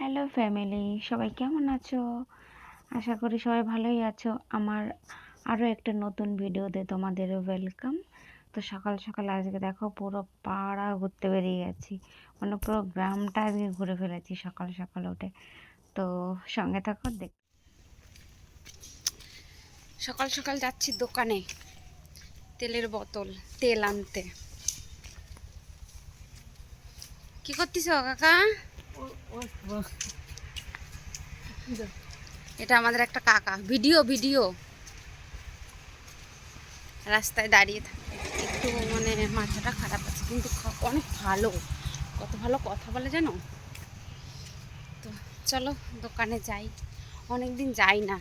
Hello family সবাই কেমন আছো? আশা করি সবাই ভালোই আছো। আমার আরও একটা নতুন ভিডিওতে তোমাদের ওয়েলকাম তো সকাল সকাল আজকে দেখো, পুরো পাড়া ঘুরতে বেরিয়ে গেছি। মানে পুরো গ্রামটা আজকে ঘুরে ফেলেছি সকাল সকাল উঠে। তো সঙ্গে থাকো, দেখ সকাল সকাল যাচ্ছি দোকানে। তেলের বোতল, তেল আনতে। কি করতিস কাকা? এটা আমাদের একটা কাকা। Video video. রাস্তায় দাঁড়িয়ে থাকে। একটু মানে মাথাটা খারাপ আছে, কিন্তু অনেক ভালো। কত ভালো কথা বলে জানো? তো চলো, দোকানে যাই। অনেক দিন যাই না।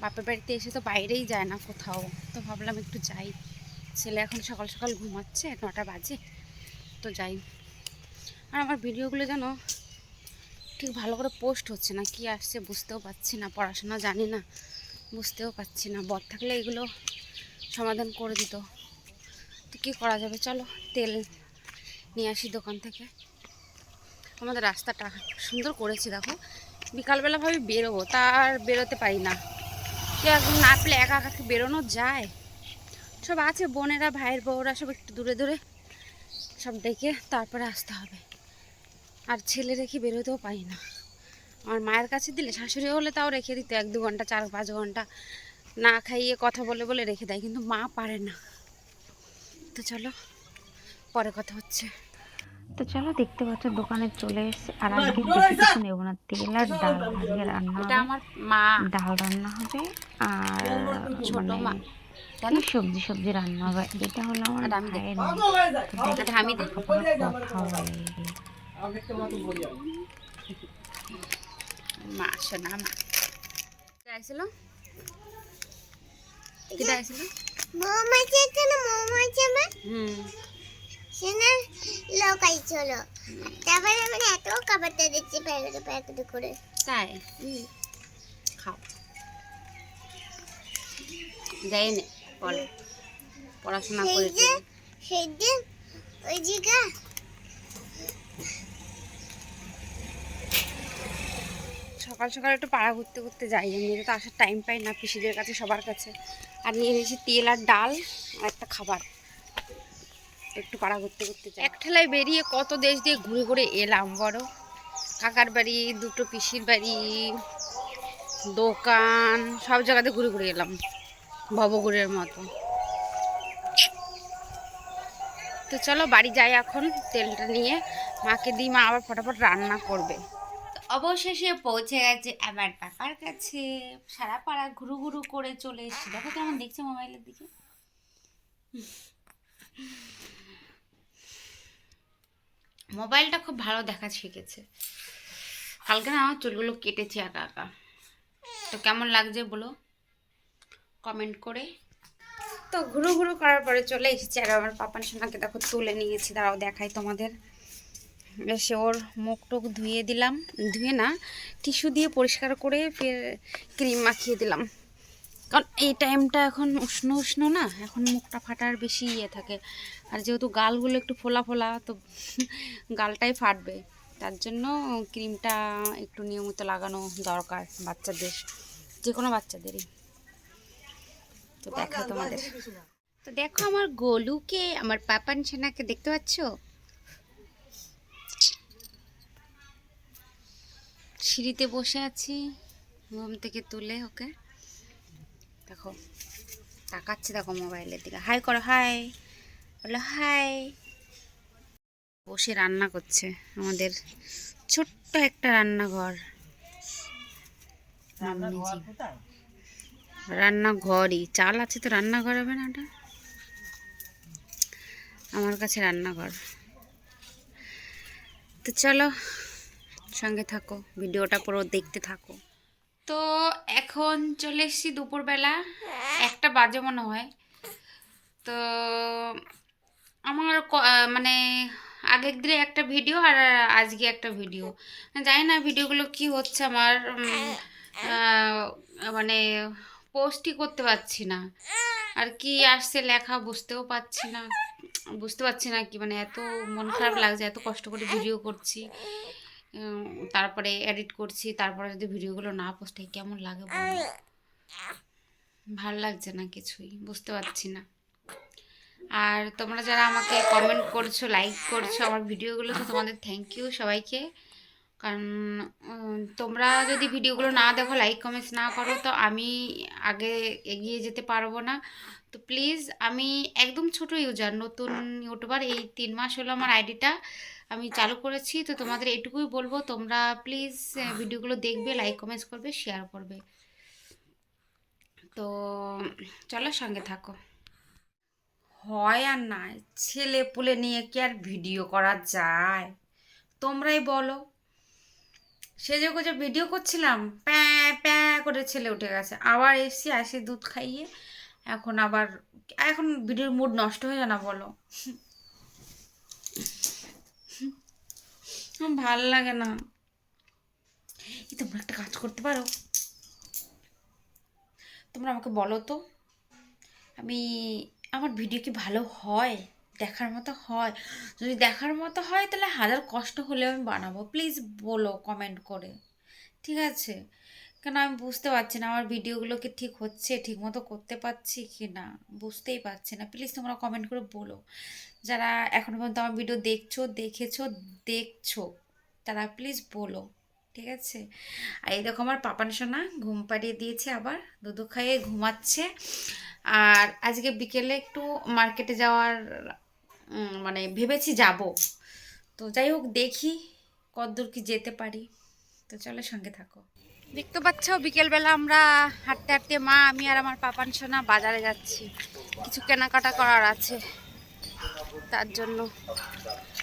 বাপের বাড়িতে এসে তো বাইরেই যায় না কোথাও। তো ভাবলাম একটু যাই। ছেলে এখন সকাল সকাল ঘুমাচ্ছে, নটা বাজে। তো যাই। আর আমার ভিডিওগুলো যেন ঠিক ভালো করে পোস্ট হচ্ছে না, কি আসছে বুঝতেও পারছি না, পড়াশোনা জানি না, বুঝতেও পারছি না। বর থাকলে এগুলো সমাধান করে দিত। তো কী করা যাবে? চলো, তেল নিয়ে আসি দোকান থেকে। আমাদের রাস্তাটা সুন্দর করেছি, দেখো। বিকালবেলা ভাবে বেরোবো তার বেরোতে পারি না। কেউ একদম না পেলে একা একা বেরোনো যায়। সব আছে, বোনেরা, ভাইয়ের বউরা সব একটু দূরে দূরে সব দেখে তারপরে আসতে হবে। আর ছেলে রেখে বেরোতেও পারি না। আমার মায়ের কাছে দিলে শাশুড়ি হলে তাও রেখে দিত এক দু ঘণ্টা চার পাঁচ ঘণ্টা। না খাইয়ে কথা বলে বলে রেখে দেয় কিন্তু মা পারে না। তো চলো পরে কথা হচ্ছে। তো চলো দেখতে পাচ্ছ দোকানে চলে এসেছি। আর আজকে বেশি কিছু নেব না তেল আর ডাল আজকে রান্না এটা হবে। আমার মা। ডাল রান্না হবে আর ছোট মা। মানে? সবজি সবজি রান্না হবে? যেটা হলো আমার আমি ভাইয়ের আমি দেখো কথা বলে মা মা আছে না আমার হুম তারপরে এত খাবারটা দিচ্ছি প্যাকেটে প্যাকেটে করে তাই খাও যাই নে পড়াশোনা করে যে সেই যে ওই জায়গা সকাল সকাল একটু পাড়া ঘুরতে ঘুরতে যাই। এমনিতে তো আসার টাইম পাই না পিসিদের কাছে, সবার কাছে। আর নিয়ে নিয়েছি তেল আর ডাল আর একটা খাবার। একটু পাড়া ঘুরতে ঘুরতে যাই। এক ঠেলায় বেরিয়ে কত দেশ দিয়ে ঘুরে ঘুরে এলাম বড় কাকার বাড়ি, দুটো পিসির বাড়ি, দোকান, সব জায়গাতে ঘুরে ঘুরে এলাম, ভবঘুরের মতো। তো চলো বাড়ি যাই এখন তেলটা নিয়ে। মাকে দিই মা আবার ফটাফট রান্না করবে। অবশেষে পৌঁছে গেছে আমার পাপার কাছে। সারা পাড়া ঘুরু ঘুরু করে চলে এসেছি। দেখো কেমন দেখছে মোবাইলের দিকে। মোবাইলটা খুব ভালো দেখা শিখেছে। কালকে না আমার চুলগুলো কেটেছে একা একা। তো কেমন লাগছে বলো? কমেন্ট করে। তো ঘুরু ঘুরু করার পরে চলে এসেছি। আর আমার পাপান সোনাকে দেখো তুলে নিয়েছি। দাঁড়াও দেখাই তোমাদের। এসে ওর মুখ টুক ধুয়ে দিলাম। ধুয়ে না টিস্যু দিয়ে পরিষ্কার করে ফের ক্রিম মাখিয়ে দিলাম। কারণ এই টাইমটা এখন উষ্ণ উষ্ণ না এখন মুখটা ফাটার বেশি ইয়ে থাকে। আর যেহেতু গালগুলো একটু ফোলা ফোলা তো গালটাই ফাটবে। তার জন্য ক্রিমটা একটু নিয়মিত লাগানো দরকার বাচ্চাদের যে কোনো বাচ্চাদেরই। তো দেখা তোমাদের। তো দেখো আমার গোলুকে আমার পাপান সেনাকে দেখতে পাচ্ছ? সিঁড়িতে বসে আছি ঘুম থেকে তুলে ওকে। দেখো তাকাচ্ছে দেখো মোবাইলের দিকে। হাই করো হাই। বলো হাই। বসে রান্না করছে আমাদের। ছোট্ট একটা রান্নাঘর। রান্নাঘরই। চাল আছে তো রান্নাঘর হবে না ওটা? আমার কাছে রান্নাঘর। তো চলো সঙ্গে থাকো ভিডিওটা পুরো দেখতে থাকো। তো এখন চলে এসেছি দুপুরবেলা। একটা বাজে মনে হয়। তো আমার ক- মানে আগের দিনে একটা ভিডিও আর আজকে একটা ভিডিও। জানি না ভিডিওগুলো কি হচ্ছে আমার মানে পোস্টই করতে পারছি না। আর কি আসছে লেখা বুঝতেও পারছি না। বুঝতে পারছি না কি মানে এত মন খারাপ লাগছে এত কষ্ট করে ভিডিও করছি। তারপরে এডিট করছি, তারপরে যদি ভিডিওগুলো না পোস্ট হয়, কেমন লাগে ভালো লাগছে না কিছুই, বুঝতে পারছি না। আর তোমরা যারা আমাকে কমেন্ট করছ লাইক করছ আমার ভিডিওগুলো, তো তোমাদের থ্যাংক ইউ সবাইকে। কারণ তোমরা যদি ভিডিওগুলো না দেখো লাইক কমেন্টস না করো, তো আমি আগে এগিয়ে যেতে পারব না। তো প্লিজ আমি একদম ছোট ইউজার নতুন ইউটিউবার এই তিন মাস হলো আমার আইডিটা আমি চালু করেছি। তো তোমাদের এটুকুই বলব। তোমরা প্লিজ ভিডিওগুলো দেখবে লাইক কমেন্টস করবে শেয়ার করবে। তো চলো সঙ্গে থাকো। হয় আর না, ছেলে পুলে নিয়ে কি আর ভিডিও করা যায়? তোমরাই বলো। সেজে গুজে ভিডিও করছিলাম, প্যাঁ প্যাঁ করে ছেলে উঠে গেছে। আবার এসছি, আসি দুধ খাইয়ে। এখন আবার, এখন ভিডিওর মুড নষ্ট হয়ে যায় না বলো। ভালো লাগে না। এই তোমরা একটা কাজ করতে পারো। তোমরা আমাকে বলো তো, আমি, আমার ভিডিও কি ভালো হয়? দেখার মতো হয়? যদি দেখার মতো হয়, তাহলে হাজার কষ্ট হলেও আমি বানাবো। প্লিজ বলো কমেন্ট করে। ঠিক আছে? কেন আমি বুঝতে পারছি না? আমার ভিডিওগুলো কি ঠিক হচ্ছে? ঠিক মতো করতে পারছি কি না? বুঝতেই পারছি না। প্লিজ তোমরা কমেন্ট করে বলো। যারা এখনও পর্যন্ত আমার ভিডিও দেখছ, দেখেছ, দেখছ, তারা প্লিজ বলো। ঠিক আছে? আর এই দেখো আমার পাপান সোনা ঘুম পাড়িয়ে দিয়েছে আবার। দুধু খাইয়ে ঘুমাচ্ছে। আর আজকে বিকেলে একটু মার্কেটে যাওয়ার মানে ভেবেছি যাব। তো যাই হোক দেখি কতদূর কি যেতে পারি। তো চলো সঙ্গে থাকো। দেখতে পাচ্ছ, বিকেলবেলা আমরা হাঁটতে হাঁটতে মা, আমি আর আমার পাপান সোনা বাজারে যাচ্ছি। কিছু কেনাকাটা করার আছে তার জন্য।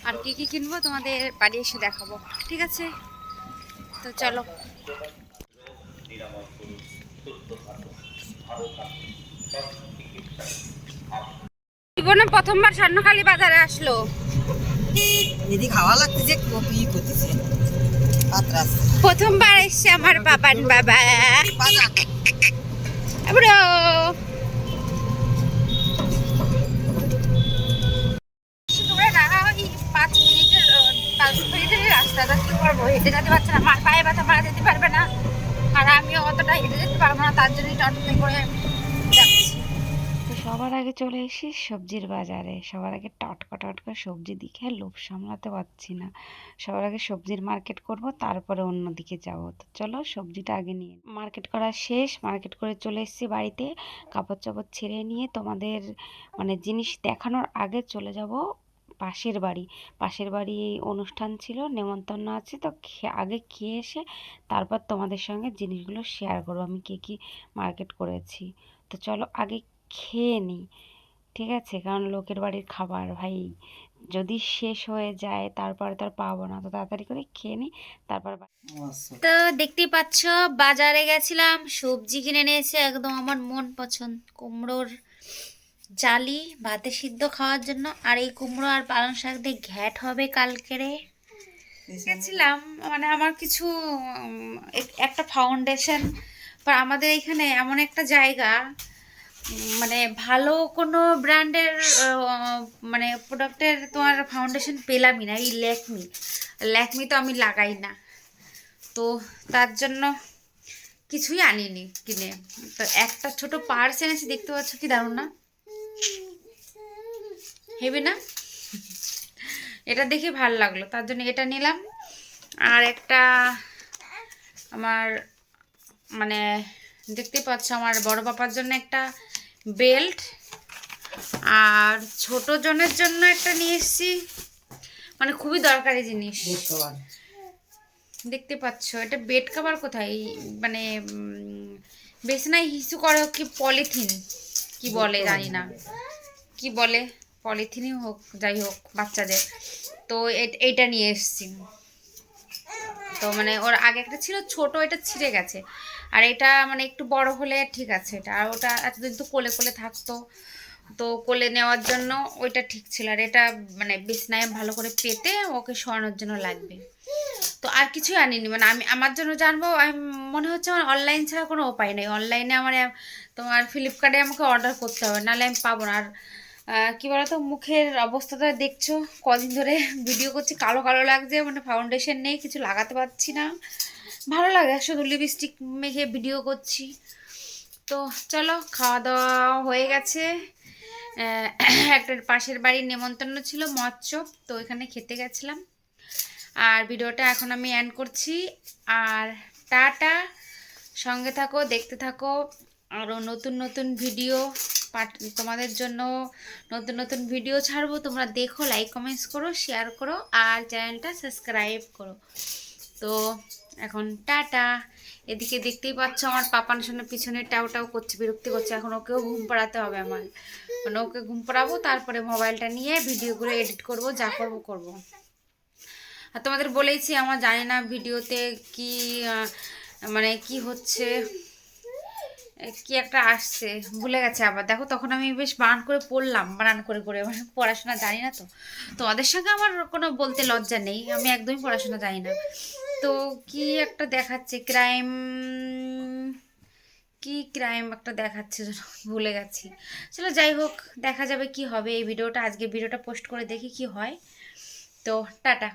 আর কি কি কিনবো তোমাদের বাড়ি এসে দেখাবো, ঠিক আছে? তো চলো। জীবনে প্রথমবার স্বর্ণখালী বাজারে আসলো। দিদি খাওয়া লাগতেছে কপি করতেছে। প্রথমবার এসছে আমার বাবান বাবা। ব্রো। পাঁচ মিনিটের পাঁচ কি করব হেঁটে যেতে পারছে না আমার পায়ে ব্যথা মারা যেতে পারবে না। আর আমিও অতটা হেঁটে যেতে পারব না, তার জন্যই টোটোতে করে সবার আগে চলে এসেছি সবজির বাজারে। সবার আগে টাটকা টাটকা সবজি দেখে লোভ সামলাতে পারছি না। সবার আগে সবজির মার্কেট করব, তারপরে অন্যদিকে যাব। তো চলো সবজিটা আগে নিয়ে মার্কেট করা শেষ মার্কেট করে চলে এসেছি বাড়িতে। কাপড় চাপড় ছেড়ে নিয়ে তোমাদের মানে জিনিস দেখানোর আগে চলে যাব পাশের বাড়ি। পাশের বাড়ি অনুষ্ঠান ছিল, নেমন্তন্ন আছে, তো আগে খেয়ে এসে তারপর তোমাদের সঙ্গে জিনিসগুলো শেয়ার করব। আমি কী কী মার্কেট করেছি। তো চলো আগে খেয়ে নিই ঠিক আছে? কারণ লোকের বাড়ির খাবার ভাই। যদি শেষ হয়ে যায় তারপরে তো আর পাবো না। তো তাড়াতাড়ি করে খেয়ে নিই তারপর তো দেখতেই পাচ্ছ বাজারে গেছিলাম। সবজি কিনে নিয়েছে একদম আমার মন পছন্দ। কুমড়োর জালি ভাতে সিদ্ধ খাওয়ার জন্য। আর এই কুমড়ো আর পালং শাক দিয়ে ঘ্যাট হবে কালকেরে গেছিলাম মানে আমার কিছু এক- একটা ফাউন্ডেশন বা আমাদের এখানে এমন একটা জায়গা মানে ভালো কোনো ব্র্যান্ডের মানে প্রোডাক্টের তোমার ফাউন্ডেশন পেলামই না, এই ল্যাকমি ল্যাকমি তো আমি লাগাই না। তো তার জন্য কিছুই আনিনি কিনে। তো একটা ছোট পার্স এনেছি, দেখতে পাচ্ছ কি দারুণ না? হেবি না? এটা দেখে ভালো লাগল, তার জন্য এটা নিলাম। আর একটা আমার মানে দেখতে পাচ্ছ আমার বড় পাপার জন্য একটা বেল্ট। আর ছোট জনের জন্য একটা নিয়ে এসেছি। মানে খুবই দরকারি জিনিস। দেখতে পাচ্ছ। এটা বেড কভার কোথায়? মানে বেসনায় হিসু করে কি পলিথিন? কি বলে জানি না। কি বলে? পলিথিনই হোক যাই হোক বাচ্চাদের। তো এ- এইটা নিয়ে এসেছি। তো মানে ওর আগে একটা ছিল, ছোট এটা ছিঁড়ে গেছে। আর এটা মানে একটু বড় হলে ঠিক আছে এটা। আর ওটা এতদিন তো কোলে কোলে থাকতো। তো কোলে নেওয়ার জন্য ওইটা ঠিক ছিল। আর এটা মানে বিছনায় ভালো করে পেতে ওকে শোয়ানোর জন্য লাগবে। তো আর কিছুই আনিনি। মানে আমি, আমার জন্য জানব, আমি মনে হচ্ছে আমার অনলাইন ছাড়া কোনো উপায় নেই। অনলাইনে আমার, তোমার ফ্লিপকার্টে আমাকে অর্ডার করতে হবে, নাহলে আমি পাবো না। আর কি বলতো, মুখের অবস্থাটা দেখছ? কদিন ধরে ভিডিও করছি, কালো কালো লাগছে মানে ফাউন্ডেশন নেই, কিছু লাগাতে পারছি না। ভালো লাগে, শুধু লিপস্টিক মেখে ভিডিও করছি। তো চলো, খাওয়া দাওয়া হয়ে গেছে। একটা পাশের বাড়ির নেমন্তন্ন ছিল, মৎস্য, তো এখানে খেতে গেছিলাম। আর ভিডিওটা এখন আমি অ্যান্ড করছি। আর টাটা, সঙ্গে থাকো, দেখতে থাকো। আরও নতুন নতুন ভিডিও পাঠ তোমাদের জন্য নতুন নতুন ভিডিও ছাড়বো। তোমরা দেখো লাইক কমেন্টস করো শেয়ার করো, আর চ্যানেলটা সাবস্ক্রাইব করো। তো এখন টাটা। এদিকে দেখতেই পাচ্ছ আমার পাপান শোনা পিছনে টাও টাও করছে, বিরক্তি করছে। এখন ওকেও ঘুম পাড়াতে হবে আমার। মানে ওকে ঘুম পাড়াবো, তারপরে মোবাইলটা নিয়ে ভিডিওগুলো এডিট করব, যা করব করব। আর তোমাদের বলেইছি, আমার জানি না ভিডিওতে কি মানে কি হচ্ছে। কি একটা আসছে, ভুলে গেছে আবার। দেখো তখন আমি বেশ বানান করে পড়লাম বানান করে করে পড়াশোনা জানি না তো। তোমাদের সঙ্গে আমার কোনো বলতে লজ্জা নেই, আমি একদমই পড়াশোনা জানি না। তো কি একটা দেখাচ্ছে, ক্রাইম, কি ক্রাইম একটা দেখাচ্ছে ভুলে গেছি। চলো যাই হোক, দেখা যাবে কি হবে। এই ভিডিওটা আজকে ভিডিওটা পোস্ট করে দেখি কি হয়। তো টাটা।